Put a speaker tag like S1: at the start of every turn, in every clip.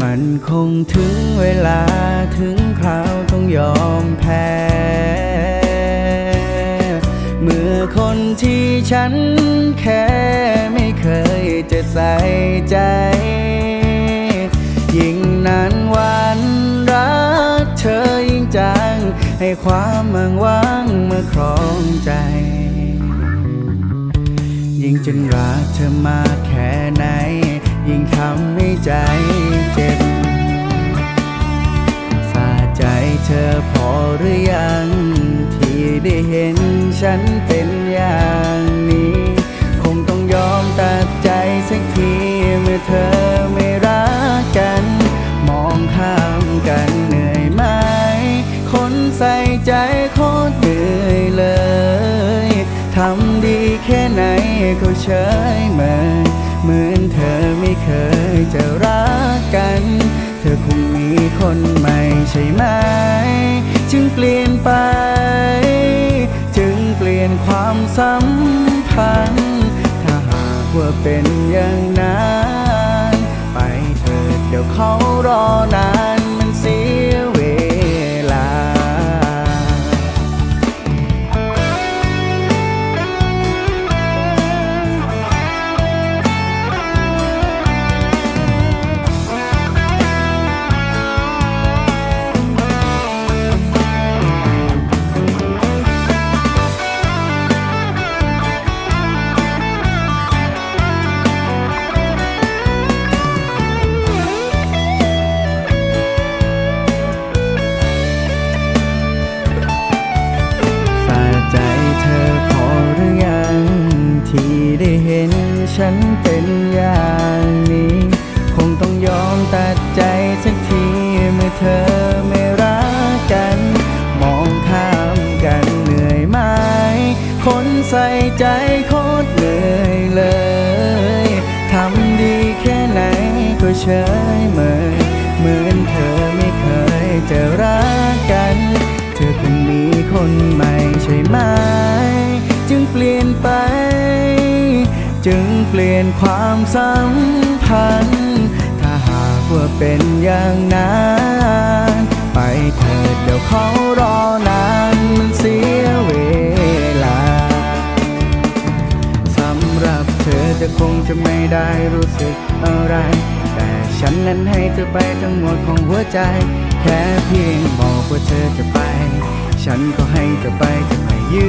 S1: มันคงถึงเวลาถึงคราวต้องยอมแพ้ เมื่อคนที่ฉันแค่ไม่เคยจะใส่ใจ ให้ความมังว่างมาครองใจ ยิ่งจนรักเธอมากแค่ไหน ยิ่งทำให้ใจเจ็บสาใจเธอพอหรือยัง ที่ได้เห็นฉันเป็นอย่างนี้ คงต้องยอมตัดใจสักทีเมื่อเธอ ใส่ใจโคตรเหนื่อยเลยทำดีแค่ไหนก็เฉยเมินเหมือนเธอไม่เคยจะรักกัน เธอคงมีคนใหม่ใช่ไหม จึงเปลี่ยนไป ฉันเป็นอย่างนี้ คงต้องยอมตัดใจสักทีเมื่อเธอไม่รักกัน มองข้ามกันเหนื่อยไหมคนใส่ใจโคตรเหนื่อยเลยทำดีแค่ไหนก็เฉยเมยเหมือนเธอ จึงเปลี่ยนความสัมพันธ์ ถ้าหากว่าเป็นอย่างนั้น ไปเถิดเดี๋ยวเขารอนานมันเสียเวลา สำหรับเธอจะคงจะไม่ได้รู้สึกอะไร แต่ฉันนั้นให้เธอไปทั้งหมดของหัวใจ แค่เพียงบอกว่าเธอจะไป ฉันก็ให้เธอไปจะไม่ยื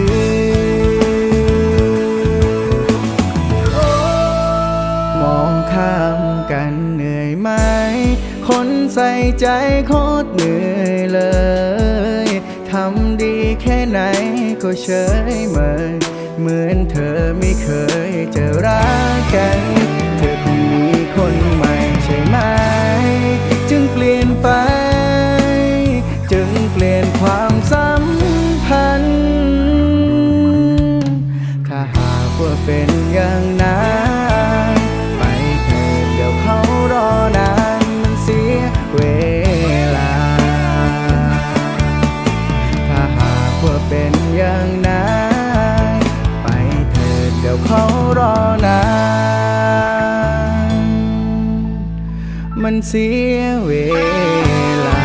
S1: น องข้ามกันเหนื่อยไหม คนใส่ใจโคตรเหนื่อยเลย ทำดีแค่ไหนก็เฉยเมยเหมือนเธอไม่เคยจะรักกัน เสียเวลา